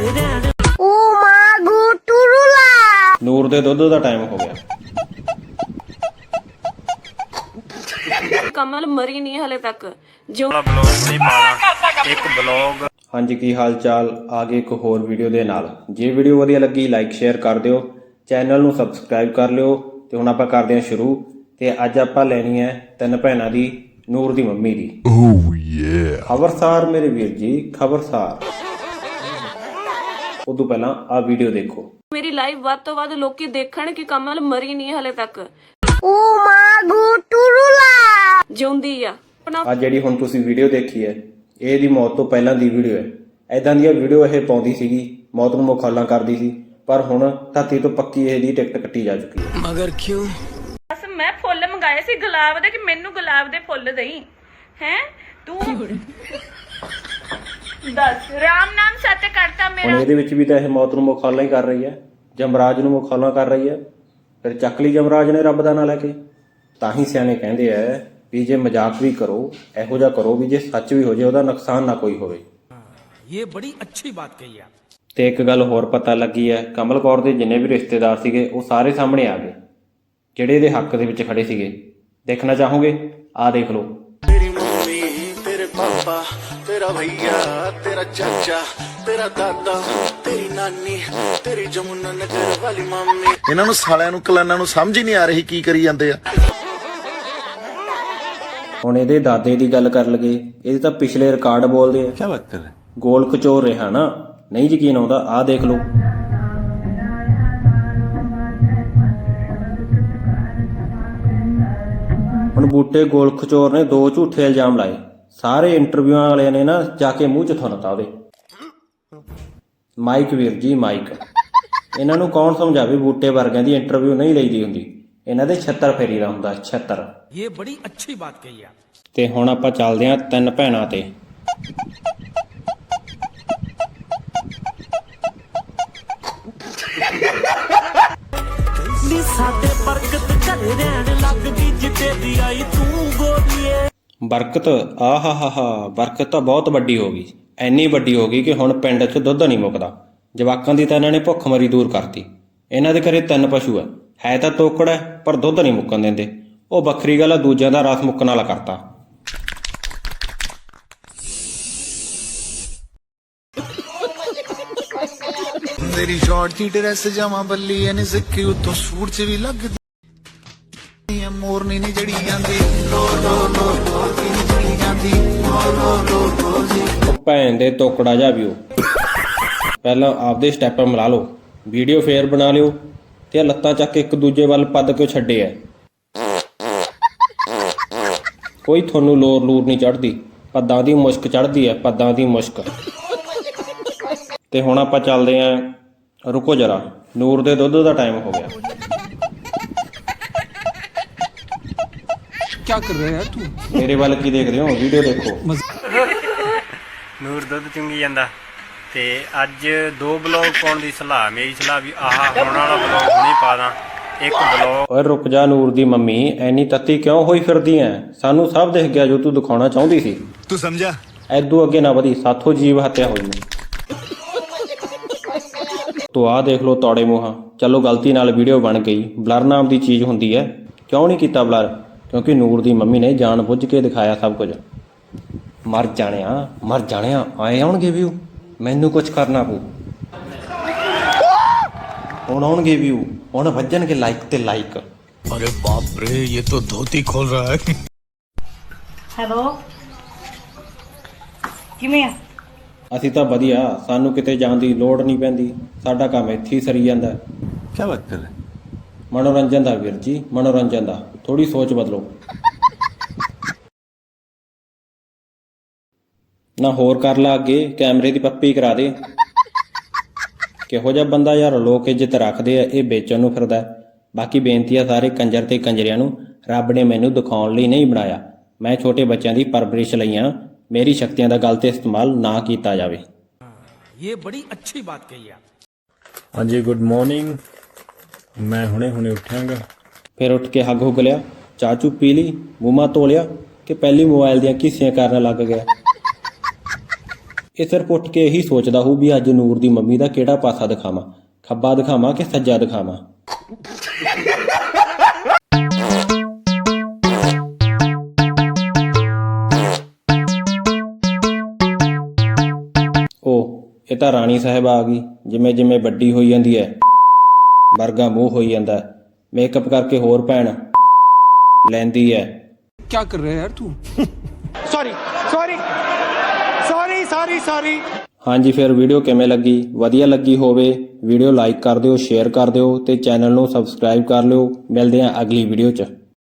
ਓ ਮਾਂ ਗੋਟੂਰੂਲਾ ਨੂਰ ਦੇ ਦੁੱਧ ਦਾ ਟਾਈਮ ਹੋ ਗਿਆ। ਕਮਲ ਮਰੀ ਨਹੀਂ ਹਲੇ ਤੱਕ। ਜਿਉਂ ਵਾਲਾ ਬਲੌਗ ਨਹੀਂ ਪਾਣਾ ਇੱਕ ਬਲੌਗ ਹਾਂਜੀ ਕੀ ਹਾਲ ਚਾਲ? ਆ ਗਏ ਇੱਕ ਹੋਰ ਵੀਡੀਓ ਦੇ ਨਾਲ। ਜੇ ਵੀਡੀਓ ਵਧੀਆ ਲੱਗੀ ਲਾਈਕ ਸ਼ੇਅਰ ਕਰ ਦਿਓ। ਚੈਨਲ ਨੂੰ ਸਬਸਕ੍ਰਾਈਬ ਕਰ ਲਿਓ। ਤੇ ਹੁਣ ਆਪਾਂ ਕਰਦੇ ਹਾਂ ਸ਼ੁਰੂ। ਤੇ ਅੱਜ ਆਪਾਂ ਲੈਣੀ ਹੈ ਤਿੰਨ ਭੈਣਾਂ ਦੀ ਨੂਰ ਦੀ ਮੰਮੀ ਦੀ। ਓ ਯੇ ਖਬਰਸਾਰ ਮੇਰੇ ਵੀਰ ਜੀ ਖਬਰਸਾਰ। ਉਦੋਂ ਪਹਿਲਾਂ ਆ ਵੀਡੀਓ ਦੇਖੋ। ਮੇਰੀ ਲਾਈਵ ਵੱਧ ਤੋਂ ਵੱਧ ਲੋਕੀ ਦੇਖਣ ਕਿ ਕਮਲ ਮਰੀ ਨਹੀਂ ਹਲੇ ਤੱਕ। ਓ ਮਾਂ ਗੋਟੂਰੂਲਾ। ਜਿਉਂਦੀ ਆ। ਆਪਣਾ ਆ ਜਿਹੜੀ ਹੁਣ ਤੁਸੀਂ ਵੀਡੀਓ ਦੇਖੀ ਹੈ ਇਹ ਦੀ ਮੌਤ ਤੋਂ ਪਹਿਲਾਂ ਦੀ ਵੀਡੀਓ ਹੈ। ਐਦਾਂ ਦੀਆਂ ਵੀਡੀਓ ਇਹ ਪਾਉਂਦੀ ਸੀਗੀ ਮੌਤ ਨੂੰ ਮੁਖਾਲਾਂ ਕਰਦੀ ਸੀ ਪਰ ਹੁਣ ਧਰਤੀ ਤੋਂ ਪੱਕੀ ਇਹ ਦੀ ਟਿਕਟ ਕੱਟੀ ਜਾ ਚੁੱਕੀ ਹੈ। ਬਸ ਮੈਂ ਫੁੱਲ ਮੰਗਾਏ ਸੀ ਗੁਲਾਬ ਦੇ ਕਿ ਮੈਨੂੰ ਗੁਲਾਬ ਦੇ ਫੁੱਲ ਦੇਈ। ਹੈ? ਤੂੰ ਦੱਸ ਰਾਮ ਨਾਮ ਸੱਚ ਕਰਤਾ ਹੁਣ ਮੇਰਾ ਇਹਦੇ ਵਿੱਚ ਵੀ ਤਾਂ ਇਹ ਮੌਤ ਨੂੰ ਮੁਖਾਲਾਂ ਹੀ ਕਰ ਰਹੀ ਹੈ ਜਮਰਾਜ ਨੂੰ ਮੁਖਾਲਾਂ ਕਰ ਰਹੀ ਹੈ ਫਿਰ ਚੱਕ ਲਈ ਜਮਰਾਜ ਨੇ ਰੱਬ ਦਾ ਨਾਂ ਲੈ ਕੇ ਤਾਂ ਹੀ ਸਿਆਣੇ ਕਹਿੰਦੇ ਆ ਵੀ ਜੇ ਮਜ਼ਾਕ ਵੀ ਕਰੋ ਇਹੋ ਜਿਹਾ ਕਰੋ ਵੀ ਜੇ ਸੱਚ ਵੀ ਹੋ ਜੇ ਉਹਦਾ ਨੁਕਸਾਨ ਨਾ ਕੋਈ ਹੋਵੇ ये बड़ी अच्छी बात कही आप ਤੇ ਇੱਕ ਗੱਲ ਹੋਰ ਪਤਾ ਲੱਗੀ ਹੈ ਕਮਲ ਕੌਰ ਦੇ ਜਿੰਨੇ ਵੀ ਰਿਸ਼ਤੇਦਾਰ ਸੀਗੇ ਉਹ ਸਾਰੇ ਸਾਹਮਣੇ ਆ ਗਏ ਜਿਹੜੇ ਇਹਦੇ ਹੱਕ ਦੇ ਵਿੱਚ ਖੜੇ ਸੀਗੇ ਦੇਖਣਾ ਚਾਹੋਗੇ ਆਹ ਦੇਖ ਲਓ तेरी मम्मी तेरे पापा ਤੇਰਾ ਭਈਆ ਤੇਰਾ ਚਾਚਾ ਤੇਰਾ ਦਾਦਾ ਤੇਰੀ ਨਾਨੀ ਤੇਰੀ ਜਮੁਨਾ ਨਗਰ ਵਾਲੀ ਮੰਮੀ। ਇਹਨਾਂ ਨੂੰ ਸਾਲਿਆਂ ਨੂੰ ਕਲਾਨਾਂ ਨੂੰ ਸਮਝ ਹੀ ਨਹੀਂ ਆ ਰਹੀ ਕੀ ਕਰੀ ਜਾਂਦੇ ਆ। ਹੁਣ ਇਹਦੇ ਦਾਦੇ ਦੀ ਗੱਲ ਕਰ ਲਗੇ ਇਹਦੇ ਤਾਂ ਪਿਛਲੇ ਰਿਕਾਰਡ ਬੋਲਦੇ ਆ। ਕੀ ਬਾਤ ਗੋਲ ਕਚੋਰ ਰਿਹਾ ਨਾ। ਨਹੀਂ ਯਕੀਨ ਆਉਂਦਾ ਆਹ ਦੇਖ ਲਓ। ਹੁਣ ਬੂਟੇ ਗੋਲ ਖਚੋਰ ਨੇ ਦੋ ਝੂਠੇ ਇਲਜ਼ਾਮ ਲਾਏ। ਸਾਰੇ ਇੰਟਰਵਿਊਆਂ ਵਾਲਿਆਂ ਨੇ ਨਾ ਜਾ ਕੇ ਮੂੰਹ ਚ ਥੁੰਨਤਾ ਉਹਦੇ। ਮਾਈਕ ਵੀਰ ਜੀ ਮਾਈਕ। ਇਹਨਾਂ ਨੂੰ ਕੌਣ ਸਮਝਾਵੇ ਬੂਟੇ ਵਰਗਿਆਂ ਦੀ ਇੰਟਰਵਿਊ ਨਹੀਂ ਲਈਦੀ ਹੁੰਦੀ? ਇਹਨਾਂ ਦੇ 76 ਫੇਰੀ ਦਾ ਹੁੰਦਾ 76 ਇਹ ਬੜੀ ਅੱਛੀ ਬਾਤ ਕਹੀ ਆ। ਤੇ ਹੁਣ ਆਪਾਂ ਚੱਲਦੇ ਆਂ ਤਿੰਨ ਭੈਣਾਂ ਤੇ। ਨੀ ਸਾਡੇ ਬਰਕਤ ਘਰੇ ਰਹਿਣ ਲੱਗਦੀ ਜਿੱਤੇ ਦੀ ਆਈ ਤੂੰ ਗੋਰੀਏ। ਬਰਕਤ ਆਹਾ ਬਰਕਤ ਤਾਂ ਬਹੁਤ ਵੱਡੀ ਹੋ ਗਈ। ਐਨੀ ਵੱਡੀ ਹੋ ਗਈ ਕਿ ਹੁਣ ਪਿੰਡ 'ਚ ਦੁੱਧ ਨਹੀਂ ਮੁੱਕਦਾ। ਜਵਾਕਾਂ ਦੀ ਤਾਂ ਇਹਨਾਂ ਨੇ ਭੁੱਖਮਰੀ ਦੂਰ ਕਰਤੀ। ਇਹਨਾਂ ਦੇ ਘਰੇ ਤਿੰਨ ਪਸ਼ੂ ਹੈ ਹੈ ਤਾਂ ਤੋਕੜ ਹੈ, ਪਰ ਦੁੱਧ ਨਹੀਂ ਮੁੱਕਣ ਦਿੰਦੇ। ਉਹ ਵੱਖਰੀ ਗੱਲ ਆ, ਦੂਜਿਆਂ ਦਾ ਰਸ ਮੁੱਕਣ ਵਾਲਾ ਕਰਤਾ। ਮੇਰੀ ਸ਼ਾਰਟ ਦੀ ਡਰੈਸ ਜਾਵਾਂ ਬੱਲੀ ਐ ਨੀ ਸਿੱਕੀ ਉਤੋਂ ਸੂਟ ਚ ਵੀ ਲੱਗਦੀ ਐ ਮੋਰਨੀ ਨਹੀਂ ਜੜੀ ਜਾਂਦੀ। ਲੋ ਲੋ ਲੋ। ਜੜੀ ਜਾਂਦੀ ਲੋ ਲੋ ਲੋ ਜੀ ਭੈਣ ਦੇ ਤੋਕੜਾ ਜਾ ਵੀ ਪਹਿਲਾਂ ਆਪਦੇ ਸਟੈਪ ਮਿਲਾ ਲਓ। ਵੀਡੀਓ ਫੇਰ ਬਣਾ ਲਿਓ ਤੇ ਲੱਤਾਂ ਚੱਕ ਕੇ ਇੱਕ ਦੂਜੇ ਵੱਲ ਪੱਦ ਕਿਉਂ ਛੱਡੇ ਐ? ਕੋਈ ਤੁਹਾਨੂੰ ਲੋਰ ਲੂਰ ਨਹੀਂ ਚੜਦੀ ਪੱਦਾਂ ਦੀ ਮੁਸ਼ਕ ਚੜਦੀ ਐ, ਪੱਦਾਂ ਦੀ ਮੁਸ਼ਕ। ਤੇ ਹੁਣ ਆਪਾਂ ਚੱਲਦੇ ਆਂ। ਰੁਕੋ ਜਰਾ। ਨੂਰ ਦੇ ਦੁੱਧ ਦਾ ਟਾਈਮ ਹੋ ਗਿਆ। क्या कर रहे हैं तू ਮੇਰੇ ਵੱਲ ਕੀ ਦੇਖਦੇ ਹੋ ਵੀਡੀਓ ਦੇਖੋ ਨੂਰ ਦੁੱਧ ਚੁੰਗੀ ਜਾਂਦਾ ਤੇ ਅੱਜ ਦੋ ਬਲੌਗ ਪਾਉਣ ਦੀ ਸਲਾਹ ਮੇਰੀ ਸਲਾਹ ਵੀ ਆਹ ਹੁਣ ਵਾਲਾ ਬਲੌਗ ਹੁਣੀ ਪਾ ਦਾਂ ਇੱਕ ਬਲੌਗ ਓਏ ਰੁਕ ਜਾ ਨੂਰ ਦੀ ਮੰਮੀ ਐਨੀ ਤੱਤੀ ਕਿਉਂ ਹੋਈ ਫਿਰਦੀ ਐ ਸਾਨੂੰ ਸਭ ਦਿਖ ਗਿਆ ਜੋ ਤੂੰ ਦਿਖਾਉਣਾ ਚਾਹੁੰਦੀ ਸੀ ਤੂੰ ਸਮਝਾ ਐਦੂ ਅੱਗੇ ਨਾ ਵਧੀ ਸਾਥੋਂ ਜੀਵ ਹੱਤਿਆ ਹੋਈ ਨੇ ਤੋ ਆਹ ਦੇਖ ਲਓ ਤੌੜੇ ਮੂੰਹਾਂ ਚਲੋ ਗਲਤੀ ਨਾਲ ਵੀਡੀਓ ਬਣ ਗਈ ਬਲਰ ਨਾਮ ਦੀ ਚੀਜ਼ ਹੁੰਦੀ ਹੈ ਕਿਉਂ ਨਹੀਂ ਕੀਤਾ ਬਲਰ ਕਿਉਂਕਿ ਨੂਰ ਦੀ ਮੰਮੀ ਨੇ ਜਾਣ ਬੁੱਝ ਕੇ ਦਿਖਾਇਆ ਸਭ ਕੁਝ। ਮਰ ਜਾਣਿਆ ਮਰ ਜਾਣਿਆ ਆਏ ਆਉਣਗੇ ਵੀਊ ਮੈਨੂੰ ਕੁਝ ਕਰਨਾ ਪਊ। ਹੁਣ ਆਉਣਗੇ ਵੀਊ ਹੁਣ ਵੱਜਣਗੇ ਲਾਈਕ ਤੇ ਲਾਈਕ ਅਰੇ ਬਾਪ ਰੇ ਇਹ ਤਾਂ ਧੋਤੀ ਖੋਲ ਰਹਾ ਹੈ। ਹੈਲੋ ਕਿਵੇਂ ਆ? ਅਸੀਂ ਤਾਂ ਵਧੀਆ। ਸਾਨੂੰ ਕਿਤੇ ਜਾਣ ਦੀ ਲੋੜ ਨਹੀਂ ਪੈਂਦੀ। ਸਾਡਾ ਕੰਮ ਇੱਥੇ ਹੀ ਸਰੀ ਜਾਂਦਾ। ਕੀ ਬਾਤ ਕਰ ਰਹੇ? ਮਨੋਰੰਜਨ ਦਾ ਵੀਰ ਜੀ ਮਨੋਰੰਜਨ ਦਾ। ਥੋੜੀ ਸੋਚ ਬਦਲੋ। ਨਾ ਹੋਰ ਕਰ ਲਾ ਅੱਗੇ ਕੈਮਰੇ ਦੀ ਪੱਪੀ ਕਰਾ ਦੇ। ਕਿਹੋ ਜਿਹਾ ਬੰਦਾ ਯਾਰ ਲੋਕ ਇੱਜ਼ਤ ਰੱਖਦੇ ਆ ਇਹ ਵੇਚਣ ਨੂੰ ਫਿਰਦਾ। ਬਾਕੀ ਬੇਨਤੀ ਆ ਸਾਰੇ ਕੰਜਰ ਤੇ ਕੰਜਰਿਆਂ ਨੂੰ ਰੱਬ ਨੇ ਮੈਨੂੰ ਦਿਖਾਉਣ ਲਈ ਨਹੀਂ ਬਣਾਇਆ। ਮੈਂ ਛੋਟੇ ਬੱਚਿਆਂ ਦੀ ਪਰਵਰਿਸ਼ ਲਈ ਆ। ਮੇਰੀ ਸ਼ਕਤੀਆਂ ਦਾ ਗਲਤ ਇਸਤੇਮਾਲ ਨਾ ਕੀਤਾ ਜਾਵੇ। ਇਹ ਬੜੀ ਅੱਛੀ ਬਾਤ ਕਹੀ ਆ। ਹਾਂਜੀ ਗੁੱਡ ਮਾਰਨਿੰਗ। ਮੈਂ ਹੁਣੇ ਹੁਣੇ ਉੱਠਾਂਗਾ ਫਿਰ ਉੱਠ ਕੇ ਹੱਗ ਹੁੱਗ ਲਿਆ, ਚਾਹ ਚੂ ਪੀ ਲਈ ਮੂੰਹ ਤੋਲਿਆ ਕਿ ਪਹਿਲੀ ਮੋਬਾਈਲ ਦੀਆਂ ਕਿਸੀਆਂ ਕਰਨ ਲੱਗ ਗਿਆ। ਇਹ ਸਿਰਫ ਉੱਠ ਕੇ ਇਹੀ ਸੋਚਦਾ ਹੋਊ ਵੀ ਅੱਜ ਨੂਰ ਦੀ ਮੰਮੀ ਦਾ ਕਿਹੜਾ ਪਾਸਾ ਦਿਖਾਵਾਂ, ਖੱਬਾ ਦਿਖਾਵਾਂ ਕਿ ਸੱਜਾ ਦਿਖਾਵਾਂ। ਉਹ ਇਹ ਤਾਂ ਰਾਣੀ ਸਾਹਿਬ ਆ ਗਈ ਜਿਵੇਂ ਜਿਵੇਂ ਵੱਡੀ ਹੋਈ ਜਾਂਦੀ ਹੈ। ਵਰਗਾ ਮੂੰਹ ਹੋਈ ਜਾਂਦਾ ਮੇਕਅਪ ਕਰਕੇ ਹੋਰ ਭੈਣ ਲੈਂਦੀ ਹੈ। ਕੀ ਕਰ ਰਿਹਾ ਯਾਰ ਤੂੰ? Sorry sorry sorry sorry sorry ਹਾਂਜੀ ਫਿਰ ਵੀਡੀਓ ਕਿਵੇਂ ਲੱਗੀ? ਵਧੀਆ ਲੱਗੀ ਹੋਵੇ ਵੀਡੀਓ ਲਾਈਕ ਕਰ ਦਿਓ ਸ਼ੇਅਰ ਕਰ ਦਿਓ ਤੇ ਚੈਨਲ ਨੂੰ ਸਬਸਕ੍ਰਾਈਬ ਕਰ ਲਿਓ। ਮਿਲਦੇ ਆਂ ਅਗਲੀ ਵੀਡੀਓ 'ਚ।